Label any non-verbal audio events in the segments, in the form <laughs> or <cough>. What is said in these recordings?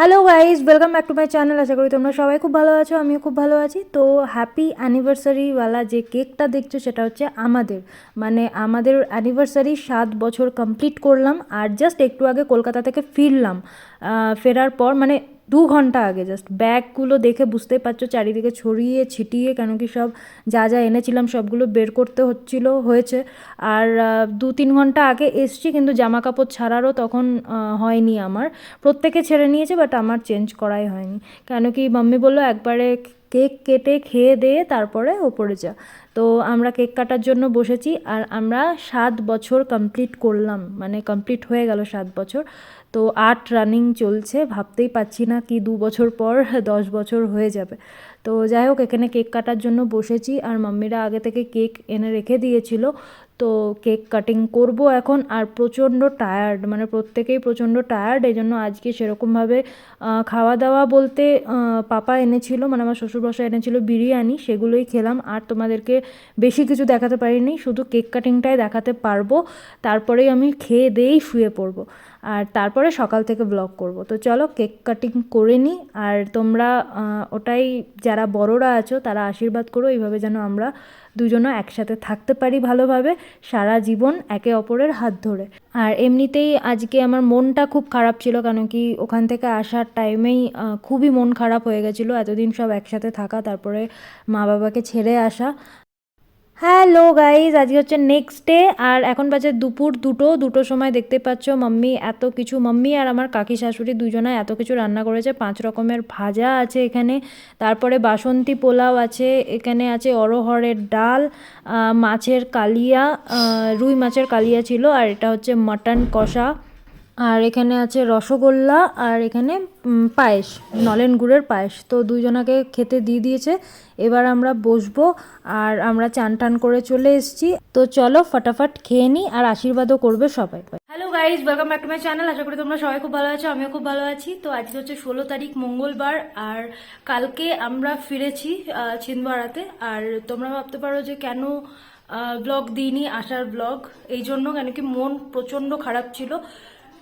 Hello guys welcome back to my channel আশা করি তোমরা সবাই খুব ভালো আছো, আমিও খুব ভালো আছি। তো হ্যাপি অ্যানিভার্সারিওয়ালা যে কেকটা দেখছ সেটা হচ্ছে আমাদের। মানে আমাদের অ্যানিভার্সারি সাত বছর কমপ্লিট করলাম আর জাস্ট একটু আগে কলকাতা থেকে ফিরলাম। ফেরার পর মানে দু ঘণ্টা আগে জাস্ট ব্যাগগুলো দেখে বুঝতেই পারছ চারিদিকে ছড়িয়ে ছিটিয়ে কেন কি সব যা যা এনেছিলাম সবগুলো বের করতে হচ্ছিল, হয়েছে। আর দু তিন ঘণ্টা আগে এসছি, কিন্তু জামা কাপড় ছাড়ারও তখন হয়নি আমার। প্রত্যেকে ছেড়ে নিয়েছে বাট আমার চেঞ্জ করাই হয়নি। কেন কি, মাম্মি বলল, একবারে কেক কেটে খেয়ে দিয়ে তারপরে ওপরে যা। তো আমরা কেক কাটার জন্য বসেছি আর আমরা সাত বছর কমপ্লিট করলাম মানে কমপ্লিট হয়ে গেল সাত বছর। তো আট রানিং চলছে, ভাবতেই পাচ্ছি না কি দু বছর পর <laughs> দশ বছর হয়ে যাবে। তো যাই হোক, এখানে কেক কাটার জন্য বসেছি আর মাম্মিরা আগে থেকে কেক এনে রেখে দিয়েছিল। তো কেক কাটিং করব এখন আর প্রচণ্ড টায়ার্ড মানে প্রত্যেকেই প্রচণ্ড টায়ার্ড এই জন্য আজকে সেরকমভাবে খাওয়া দাওয়া বলতে পাপা এনেছিল মানে আমার শ্বশুরমশাই এনেছিল বিরিয়ানি, সেগুলোই খেলাম, আর তোমাদেরকে বেশি কিছু দেখাতে পারিনি, শুধু কেক কাটিংটাই দেখাতে পারব, তারপরেই আমি খেয়ে দিয়েই শুয়ে পড়ব, আর তারপরে সকাল থেকে ব্লগ করব। তো চলো কেক কাটিং করে নিই আর তোমরা ওটাই যারা বড়রা আছো, তারা আশীর্বাদ করো, এইভাবে যেন আমরা দুজনও একসাথে থাকতে পারি ভালোভাবে সারা জীবন একে অপরের হাত ধরে। আর এমনিতেই আজকে আমার মনটা খুব খারাপ ছিল কেন কি ওখান থেকে আসার টাইমেই খুবই মন খারাপ হয়ে গেছিল এতদিন সব একসাথে থাকা, তারপরে মা বাবাকে ছেড়ে আসা। হ্যালো গাইজ, আজকে হচ্ছে নেক্সট ডে আর এখন বাজে দুপুর দুটো দুটোর সময় দেখতে পাচ্ছ মাম্মি এত কিছু। মাম্মি আর আমার কাকি শাশুড়ি দুজনে এত কিছু রান্না করেছে, পাঁচ রকমের ভাজা আছে এখানে, তারপরে বাসন্তী পোলাও আছে, এখানে আছে অরহরের ডাল মাছের কালিয়া রুই মাছের কালিয়া ছিল, আর এটা হচ্ছে মাটন কষা। আর এখানে আছে রসগোল্লা আর এখানে পায়েস নলেন গুড়ের পায়েস। তো দুজনাকে খেতে দিয়ে দিয়েছে। এবার আমরা বসবো আর আমরা চান টান করে চলে এসেছি। তো চলো ফটাফট খেয়ে নিই আর আশীর্বাদও করবে সবাই। Hello guys welcome back to my channel আশা করি তোমরা সবাই খুব ভালো আছো আমিও খুব ভালো আছি। তো আজকে হচ্ছে ষোলো তারিখ মঙ্গলবার আর কালকে আমরা ফিরেছি আহ, আর তোমরা ভাবতে পারো যে কেন ব্লগ দিইনি আসার ব্লগ এই জন্য কেন কি মন প্রচণ্ড খারাপ ছিল।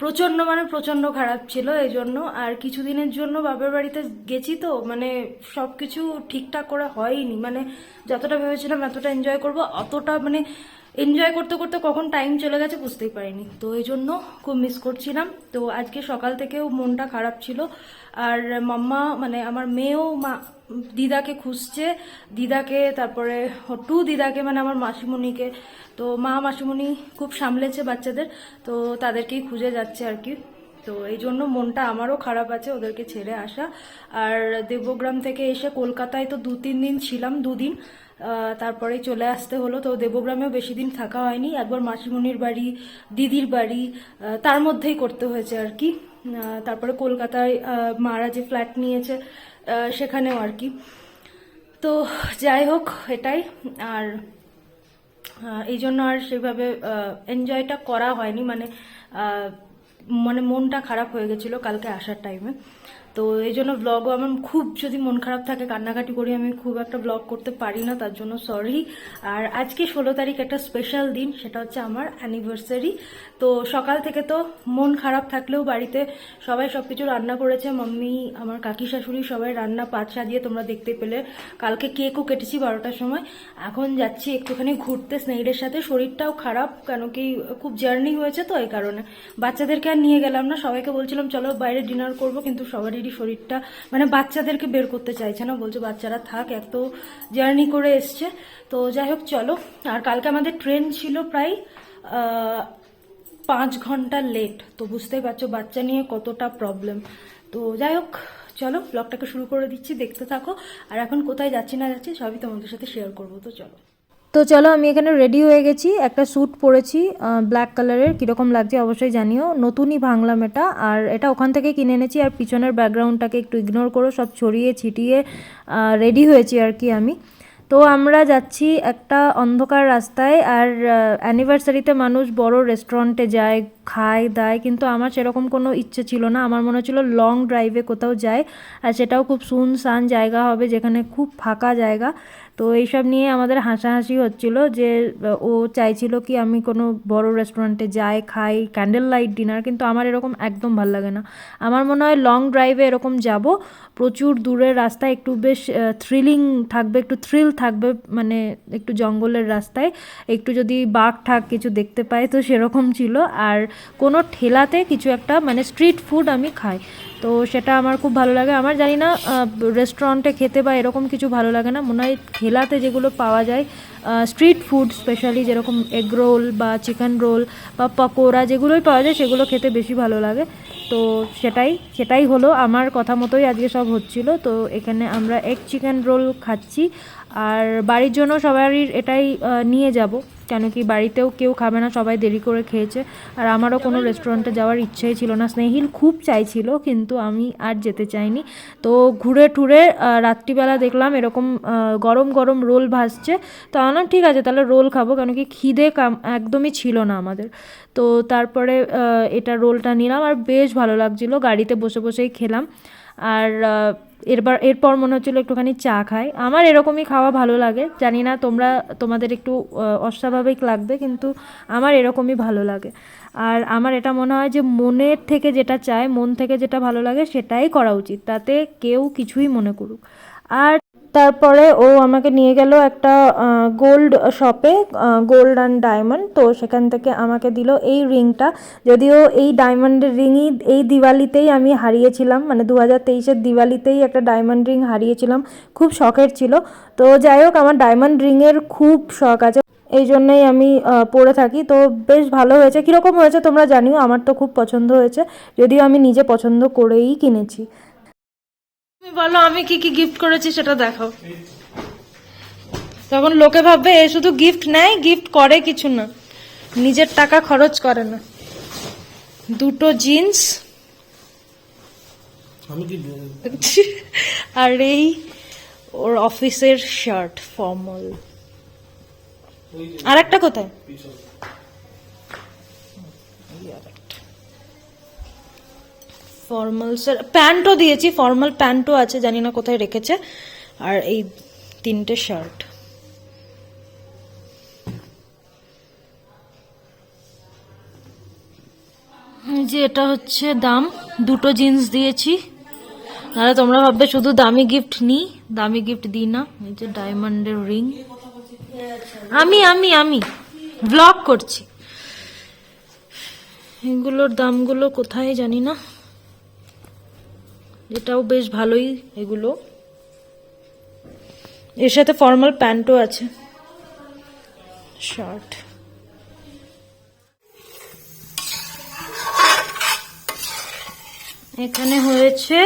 প্রচণ্ড মানে প্রচণ্ড খারাপ ছিল এই জন্য আর কিছুদিনের জন্য বাবার বাড়িতে গেছি তো মানে সব কিছু ঠিকঠাক করে হয়নি। মানে যতটা ভেবেছিলাম এতটা এনজয় করব, অতটা মানে এনজয় করতে করতে কখন টাইম চলে গেছে বুঝতেই পারিনি। তো এই জন্য খুব মিস করছিলাম। তো আজকে সকাল থেকেও মনটা খারাপ ছিল। আর মাম্মা মানে আমার মেয়েও মা দিদাকে খুঁজছে, দিদাকে, তারপরে টু দিদাকে মানে আমার মাসিমণিকে। তো মা মাসিমণি খুব সামলেছে বাচ্চাদের, তো তাদেরকেই খুঁজে যাচ্ছে আর কি। তো এই জন্য মনটা আমারও খারাপ আছে, ওদেরকে ছেড়ে আসা। আর দেবগ্রাম থেকে এসে কলকাতায় তো দু তিন দিন ছিলাম, দুদিন। তারপরে চলে আসতে হলো, তো দেবগ্রামেও বেশি দিন থাকা হয়নি। একবার মাসিমণির বাড়ি, দিদির বাড়ি তার মধ্যেই করতে হয়েছে আর কি। তারপরে কলকাতায় মারা যে ফ্ল্যাট নিয়েছে সেখানেও আর কি। তো যাই হোক, এটাই। আর এই জন্য আর সেভাবে এনজয়টা করা হয়নি। মানে মানে মনটা খারাপ হয়ে গেছিল কালকে আসার টাইমে তো এই জন্য ব্লগও আমার খুব যদি মন খারাপ থাকে, কান্নাকাটি করি আমি খুব একটা ব্লগ করতে পারি না, তার জন্য সরি আর আজকে ষোলো তারিখ একটা স্পেশাল দিন, সেটা হচ্ছে আমার অ্যানিভার্সারি তো সকাল থেকে তো মন খারাপ থাকলেও বাড়িতে সবাই সব কিছু রান্না করেছে, মাম্মি, আমার কাকি শাশুড়ি সবাই রান্না পাত সাজিয়ে তোমরা দেখতে পেলে। কালকে কেকও কেটেছি বারোটার সময়। এখন যাচ্ছি একটুখানি ঘুরতে স্নেহিদের সাথে। শরীরটাও খারাপ, কেন কি খুব জার্নি হয়েছে তো এই কারণে। বাচ্চাদেরকে আর নিয়ে গেলাম না, সবাইকে বলছিলাম, চলো বাইরে ডিনার করব। কিন্তু সবারই শরীরটা মানে বাচ্চাদেরকে বের করতে চাইছে না, বলছে বাচ্চারা থাক, এত জার্নি করে এসছে। তো যাই হোক, চলো। আর কালকে আমাদের ট্রেন ছিল প্রায় পাঁচ ঘণ্টা লেট তো বুঝতেই পারছ, বাচ্চা নিয়ে কতটা প্রবলেম তো যাই হোক, চলো ব্লগটাকে শুরু করে দিচ্ছি, দেখতে থাকো। আর এখন কোথায় যাচ্ছি না যাচ্ছি, সবই তোমাদের সাথে শেয়ার করব। তো চলো। তো চলো আমি এখানে রেডি হয়ে গেছি। একটা স্যুট পরেছি ব্ল্যাক কালারের কীরকম লাগছে অবশ্যই জানিও। নতুনই ভাঙলাম এটা, আর এটা ওখান থেকে কিনে এনেছি, আর পিছনের ব্যাকগ্রাউন্ডটাকে একটু ইগনোর করো, সব ছড়িয়ে ছিটিয়ে রেডি হয়েছি আর কি আমি। তো আমরা যাচ্ছি একটা অন্ধকার রাস্তায়, আর অ্যানিভার্সারিতে মানুষ বড় রেস্টুরেন্টে যায়, খায়, দায়, কিন্তু আমার সেরকম কোনো ইচ্ছে ছিল না। আমার মনে হচ্ছিল লং ড্রাইভে কোথাও যায় আর সেটাও খুব সুনসান জায়গা হবে, যেখানে খুব ফাঁকা জায়গা। তো এইসব নিয়ে আমাদের হাসাহাসি হচ্ছিল যে ও চাইছিল কি আমি কোনো বড় রেস্টুরেন্টে যাই, খাই ক্যান্ডেল লাইট ডিনার কিন্তু আমার এরকম একদম ভালো লাগে না। আমার মনে হয় লং ড্রাইভে এরকম যাব, প্রচুর দূরের রাস্তায় একটু বেশ থ্রিলিং থাকবে, একটু থ্রিল থাকবে মানে একটু জঙ্গলের রাস্তায়। একটু যদি বাঘ ঠাক কিছু দেখতে পাই, তো সেরকম ছিল। আর কোনো ঠেলাতে কিছু একটা মানে স্ট্রিট ফুড আমি খাই। তো সেটা আমার খুব ভালো লাগে। আমার জানি না রেস্টুরেন্টে খেতে বা এরকম কিছু ভালো লাগে না। মনে হয় খেলাতে যেগুলো পাওয়া যায় স্ট্রিট ফুড স্পেশালি যেরকম এগ রোল বা চিকেন রোল বা পকোড়া যেগুলোই পাওয়া যায়, সেগুলো খেতে বেশি ভালো লাগে। তো সেটাই সেটাই হলো আমার কথা মতোই আজকে সব হচ্ছিল। তো এখানে আমরা এগ চিকেন রোল খাচ্ছি। আর বাড়ির জন্য সবারই এটাই নিয়ে যাব। কেন কি বাড়িতেও কেউ খাবে না সবাই দেরি করে খেয়েছে। আর আমারও কোনো রেস্টুরেন্টে যাওয়ার ইচ্ছেই ছিল না। স্নেহিল খুব চাইছিল কিন্তু আমি আর যেতে চাইনি। তো ঘুরে টুরে রাত্রিবেলা দেখলাম এরকম গরম গরম রোল ভাসছে তো আনলাম ঠিক আছে তাহলে রোল খাব। কেন কি খিদে কাম একদমই ছিল না আমাদের। তো তারপরে এটা রোলটা নিলাম। আর বেশ ভালো লাগছিল গাড়িতে বসে বসেই খেলাম। আর এরবার, এরপর মনে হচ্ছিল একটুখানি চা খাই। আমার এরকমই খাওয়া ভালো লাগে। জানি না তোমরা, তোমাদের একটু অস্বাভাবিক লাগবে, কিন্তু আমার এরকমই ভালো লাগে। আর আমার এটা মনে হয় যে মনের থেকে যেটা চায়, মন থেকে যেটা ভালো লাগে, সেটাই করা উচিত। তাতে কেউ কিছুই মনে করুক। আর তারপরে ও আমাকে নিয়ে গেল একটা গোল্ড শপে গোল্ড অ্যান্ড ডায়মন্ড তো সেখান থেকে আমাকে দিল এই রিংটা। যদিও এই ডায়মন্ডের রিংই এই দিওয়ালিতেই আমি হারিয়েছিলাম। মানে দু হাজার তেইশের দিওয়ালিতেই একটা ডায়মন্ড রিং হারিয়েছিলাম। খুব শখের ছিল। তো যাই হোক, আমার ডায়মন্ড রিংয়ের খুব শখ আছে। এই জন্যই আমি পড়ে থাকি। তো বেশ ভালো হয়েছে। কীরকম হয়েছে তোমরা জানিও। আমার তো খুব পছন্দ হয়েছে। যদিও আমি নিজে পছন্দ করেই কিনেছি। তুমি বলো আমি কি কি গিফট করেছি সেটা দেখো তখন লোকে ভাববে এ শুধু গিফট নেয় গিফট করে কিছু না। নিজের টাকা খরচ করে না। দুটো জিন্স আর এই ওর অফিসের শার্ট ফর্মাল আর একটা কোথায়? ফর্মাল প্যান্টও দিয়েছি ফর্মাল প্যান্টও আছে, জানি না কোথায় রেখেছে। আর এই তিনটে শার্ট যে এটা হচ্ছে দাম, দুটো জিন্স দিয়েছি। নাহলে তোমরা ভাববে শুধু দামি গিফট নিই, দামি গিফট দিই না, এই যে ডায়মন্ডের রিং আমি আমি আমি ব্লগ করছি। এগুলোর দামগুলো কোথায় জানি না। এটাও বেশ ভালোই এগুলো। এর সাথে ফর্মাল প্যান্টও আছে। শার্ট এখানে হয়েছে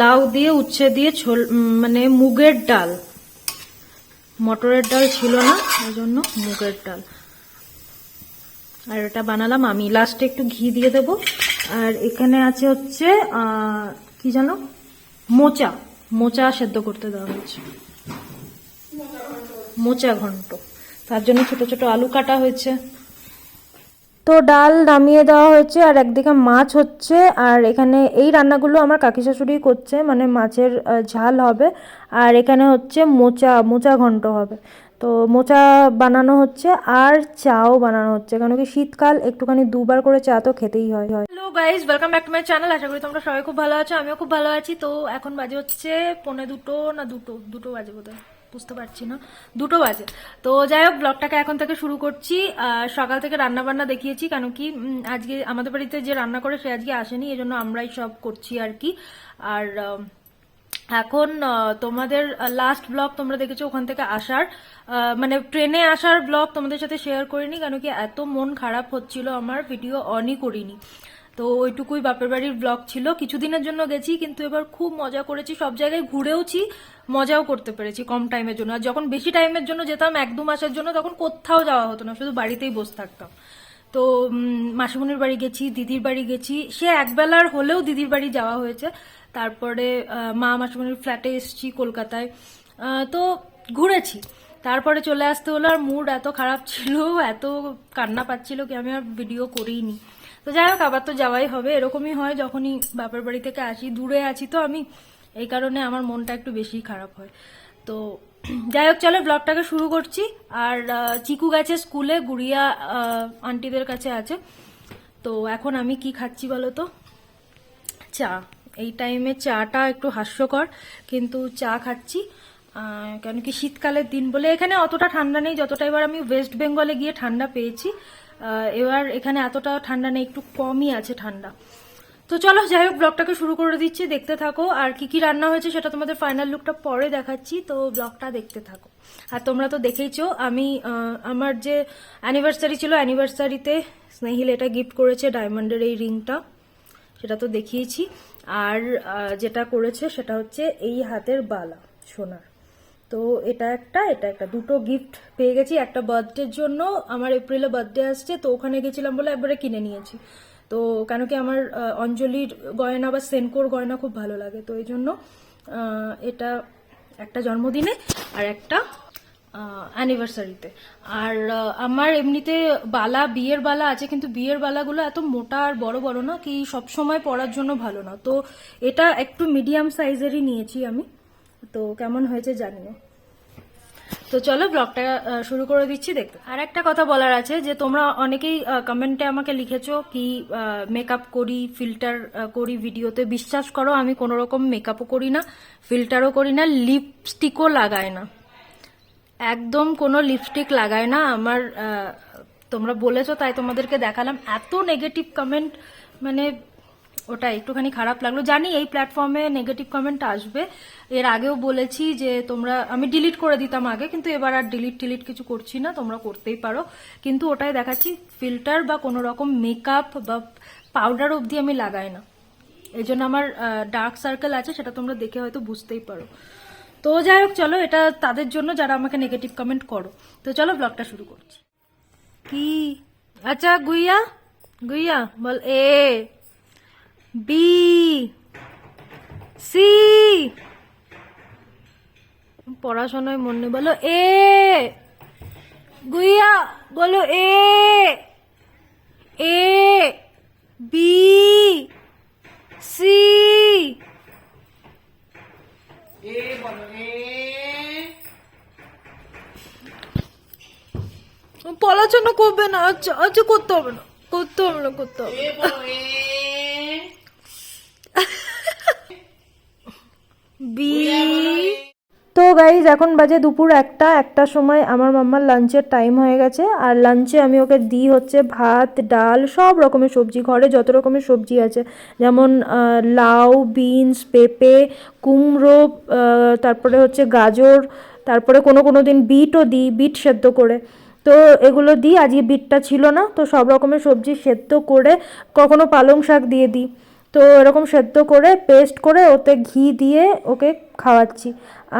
লাউ দিয়ে, উচ্ছে দিয়ে ছোল মানে মুগের ডাল। মটরের ডাল ছিল না ওই জন্য মুগের ডাল। আর এটা বানালাম আমি। লাস্টে একটু ঘি দিয়ে দেব। আর এখানে আছে হচ্ছে কি জানো? মোচা। মোচা সেদ্ধ করতে দেওয়া হয়েছে। মোচা ঘন্ট। তার জন্য ছোট ছোট আলু কাটা হয়েছে। তো ডাল নামিয়ে দেওয়া হয়েছে, আর একদিকে মাছ হচ্ছে, আর এখানে এই রান্নাগুলো আমার কাকি শাশুড়ি করছে মানে মাছের ঝাল হবে, আর এখানে হচ্ছে মোচা মোচা ঘন্ট হবে। তো মোচা বানানো হচ্ছে আর চাও বানানো হচ্ছে কারণ কি শীতকাল একটুখানি দুবার করে চা তো খেতেই হয়। Hello guys welcome back to my channel আশা করি তোমরা সবাই খুব ভালো আছো, আমিও খুব ভালো আছি। তো এখন বাজে হচ্ছে পৌনে দুটো না দুটো দুটো বাজে বোধহয়, বুঝতে পারছি না। দুটো বাজে। তো যাই হোক ব্লগটাকে এখন থেকে শুরু করছি। সকাল থেকে রান্না বান্না দেখিয়েছি, কেন কি আজকে আমাদের বাড়িতে যে রান্না করে সে আজকে আসেনি এই জন্য আমরাই সব করছি আর কি। আর এখন তোমাদের লাস্ট ব্লগ তোমরা দেখেছ ওখান থেকে আসার। মানে ট্রেনে আসার ব্লগ তোমাদের সাথে শেয়ার করিনি কেন কি এত মন খারাপ হচ্ছিল আমার ভিডিও অনই করিনি। তো ওইটুকুই বাপের বাড়ির ব্লগ ছিল। কিছুদিনের জন্য গেছি কিন্তু এবার খুব মজা করেছি সব জায়গায় ঘুরেওছি মজাও করতে পেরেছি কম টাইমের জন্য। আর যখন বেশি টাইমের জন্য যেতাম এক দু মাসের জন্য তখন কোথাও যাওয়া হতো না শুধু বাড়িতেই বসে থাকতাম। তো উম, মাসিমণির বাড়ি গেছি দিদির বাড়ি গেছি। সে একবেলার হলেও দিদির বাড়ি যাওয়া হয়েছে। তারপরে মা মাসিমণির ফ্ল্যাটে এসেছি কলকাতায়। তো ঘুরেছি। তারপরে চলে আসতে হলো, আর মুড এত খারাপ ছিল, এত কান্না পাচ্ছিল কি আমি আর ভিডিও করিনি। তো যাই হোক, আবার তো যাওয়াই হবে। এরকমই হয় যখনই বাপের বাড়ি থেকে আসি। দূরে আছি তো আমি, এই কারণে আমার মনটা একটু বেশি খারাপ হয়। তো যাই হোক, চলো ব্লগটাকে শুরু করছি। আর চিকু গেছে স্কুলে, গুড়িয়া আন্টিদের কাছে আছে। তো এখন আমি কি খাচ্ছি বলো তো? চা। এই টাইমে চাটা একটু হাস্যকর, কিন্তু চা খাচ্ছি। কেন কি শীতকালের দিন বলে এখানে অতটা ঠান্ডা নেই, যতটা এবার আমি ওয়েস্ট বেঙ্গলে গিয়ে ঠান্ডা পেয়েছি। এবার এখানে এতটা ঠান্ডা নেই, একটু কমই আছে ঠান্ডা। তো চলো, যাই হোক ব্লগটাকে শুরু করে দিচ্ছি, দেখতে থাকো। আর কি কি রান্না হয়েছে সেটা তোমাদের ফাইনাল লুকটা পরে দেখাচ্ছি, তো ব্লগটা দেখতে থাকো। আর তোমরা তো দেখেইছো, আমি আমার যে অ্যানিভার্সারি ছিল অ্যানিভার্সারিতে স্নেহিল এটা গিফট করেছে ডায়মন্ডের এই রিংটা সেটা তো দেখিয়েছি। আর যেটা করেছে সেটা হচ্ছে এই হাতের বালা সোনার। তো এটা একটা এটা একটা। দুটো গিফট পেয়ে গেছি। একটা বার্থডের জন্য আমার এপ্রিলে বার্থডে আসছে, তো ওখানে গেছিলাম বলে একবারে কিনে নিয়েছি। তো কেন কি আমার অঞ্জলির গয়না বা সেনকোর গয়না খুব ভালো লাগে। তো এই জন্য এটা একটা জন্মদিনে আর একটা অ্যানিভার্সারিতে আর আমার এমনিতে বালা, বিয়ের বালা আছে, কিন্তু বিয়ের বালাগুলো এত মোটা আর বড় বড় না কি সব সময় পরার জন্য ভালো না। তো এটা একটু মিডিয়াম সাইজেরই নিয়েছি আমি। তো কেমন হয়েছে জানি না তো চলো ব্লগটা শুরু করে দিচ্ছি, দেখতে। আর একটা কথা বলার আছে যে তোমরা অনেকেই কমেন্টে আমাকে লিখেছো কি মেকআপ করি ফিল্টার করি ভিডিওতে বিশ্বাস করো, আমি কোনো রকম মেকআপও করি না ফিল্টারও করি না লিপস্টিকও লাগাই না। একদম কোনো লিপস্টিক লাগায় না। আমার তোমরা বলেছ, তাই তোমাদেরকে দেখালাম। এত নেগেটিভ কমেন্ট মানে ওটা একটুখানি খারাপ লাগল। জানি এই প্ল্যাটফর্মে নেগেটিভ কমেন্ট আসবে। এর আগেও বলেছি যে তোমরা, আমি ডিলিট করে দিতাম আগে, কিন্তু এবার আর ডিলিট টিলিট কিছু করছি না, তোমরা করতেই পারো। কিন্তু ওটাই দেখাচ্ছি ফিল্টার বা কোনো রকম মেকআপ বা পাউডার অবধি আমি লাগাই না। এই জন্য আমার ডার্ক সার্কেল আছে, সেটা তোমরা দেখে হয়তো বুঝতেই পারো। তো যাই হোক চলো এটা তাদের জন্য যারা আমাকে নেগেটিভ কমেন্ট করো। তো চলো ব্লগটা শুরু করছি। কি? আচ্ছা গুইয়া গুইয়া বল এ বি সি। পড়াশোনায় মন নেই বলো এ। গুইয়া বলো এ। A B C. এ বলো এ। পড়াশোনা করবে না আচ্ছা আচ্ছা করতে হবে না করতে হবে না করতে হবে এ বলো এ বি তো গাইজ এখন বাজে দুপুর একটা একটা সময় আমার মাম্মার লাঞ্চের টাইম হয়ে গেছে। আর লাঞ্চে আমি ওকে দিই হচ্ছে ভাত, ডাল, সব রকমের সবজি, ঘরে যত রকমের সবজি আছে। যেমন লাউ বিনস পেঁপে, কুমড়ো তারপরে হচ্ছে গাজর, তারপরে কোনো কোনো দিন বিটও দিই বিট সেদ্ধ করে। তো এগুলো দিই, আজকে বিটটা ছিল না, তো সব রকমের সবজি সেদ্ধ করে কখনো পালং শাক দিয়ে দিই। তো এরকম সেদ্ধ করে পেস্ট করে ওতে ঘি দিয়ে ওকে খাওয়াচ্ছি।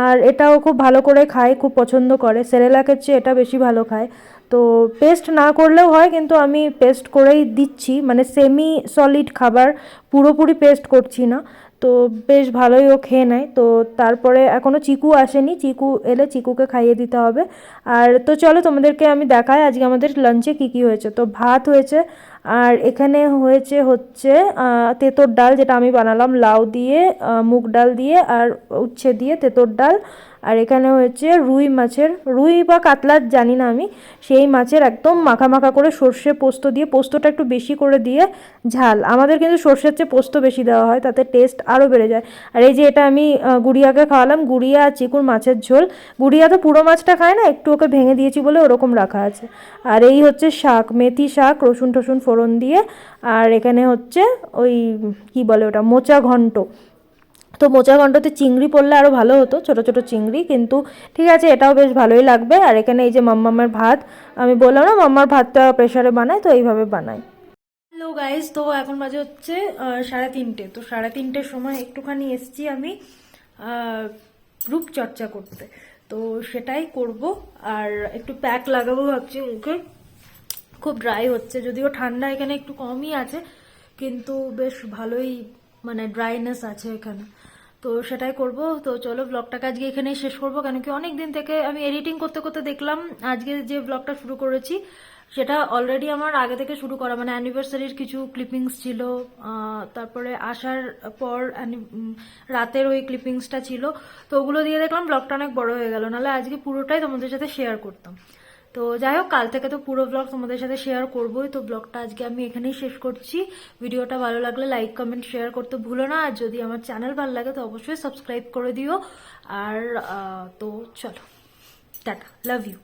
আর এটাও খুব ভালো করে খায়, খুব পছন্দ করে। সেরেলাকের চেয়ে এটা বেশি ভালো খায়। তো পেস্ট না করলেও হয়, কিন্তু আমি পেস্ট করেই দিচ্ছি। মানে সেমি সলিড খাবার, পুরোপুরি পেস্ট করছি না। তো বেশ ভালোই ও খেয়ে নেয়। তো তারপরে এখনও চিকু আসেনি। চিকু এলে চিকুকে খাইয়ে দিতে হবে। আর তো চলো তোমাদেরকে আমি দেখাই আজকে আমাদের লাঞ্চে কী কী হয়েছে। তো ভাত হয়েছে আর এখানে হয়েছে হচ্ছে তেতর ডাল যেটা আমি বানালাম, লাউ দিয়ে মুগ ডাল দিয়ে আর উচ্ছে দিয়ে তেঁতোর ডাল। আর এখানে হয়েছে রুই মাছের, রুই বা কাতলার জানি না আমি, সেই মাছের একদম মাখা মাখা করে সর্ষে পোস্ত দিয়ে, পোস্তটা একটু বেশি করে দিয়ে ঝাল। আমাদের কিন্তু সর্ষের চেয়ে পোস্ত বেশি দেওয়া হয়, তাতে টেস্ট আরও বেড়ে যায়। আর এই যে এটা আমি গুড়িয়াকে খাওয়ালাম, গুড়িয়া আর চিকুর মাছের ঝোল। গুড়িয়া তো পুরো মাছটা খায় না, একটু ওকে ভেঙে দিয়েছি বলে ওরকম রাখা আছে। আর এই হচ্ছে শাক, মেথি শাক রসুন টসুন ফোড়ন দিয়ে। আর এখানে হচ্ছে ওই, কি বলে ওটা, মোচা ঘন্ট। তো মোচা ঘন্টতে চিংড়ি পড়লে আরও ভালো হতো, ছোট ছোট চিংড়ি, কিন্তু ঠিক আছে, এটাও বেশ ভালোই লাগবে। আর এখানে এই যে মাম্মামের ভাত, আমি বললাম না, মাম্মার ভাতটা প্রেশারে বানায়, তো এইভাবে বানাই হ্যালো গাইজ তো এখন বাজে হচ্ছে সাড়ে তিনটে। তো সাড়ে তিনটের সময় একটুখানি এসছি আমি রূপচর্চা করতে। তো সেটাই করব, আর একটু প্যাক লাগাবো ভাবছি মুখে। খুব ড্রাই হচ্ছে, যদিও ঠান্ডা এখানে একটু কমই আছে, কিন্তু বেশ ভালোই মানে ড্রাইনেস আছে এখানে। তো সেটাই করব। তো চলো ব্লগটাকে আজকে এখানেই শেষ করব। কেন কি অনেক দিন থেকে আমি এডিটিং করতে করতে দেখলাম, আজকে যে ব্লগটা শুরু করেছি, সেটা অলরেডি আমার আগে থেকে শুরু করা মানে অ্যানিভার্সারির কিছু ক্লিপিংস ছিল তারপরে আসার পর রাতের ওই ক্লিপিংসটা ছিল। তো ওগুলো দিয়ে দেখলাম ব্লগটা অনেক বড় হয়ে গেল। নাহলে আজকে পুরোটাই তোমাদের সাথে শেয়ার করতাম। তো যাই হোক, কাল থেকে তো পুরো ব্লগ তোমাদের সাথে শেয়ার করবোই। তো ব্লগটা আজকে আমি এখানেই শেষ করছি। ভিডিওটা ভালো লাগলে লাইক কমেন্ট শেয়ার করতে ভুলো না। আর যদি আমার চ্যানেল ভালো লাগে, তো অবশ্যই সাবস্ক্রাইব করে দিও। আর তো চলো, টাটা লাভ ইউ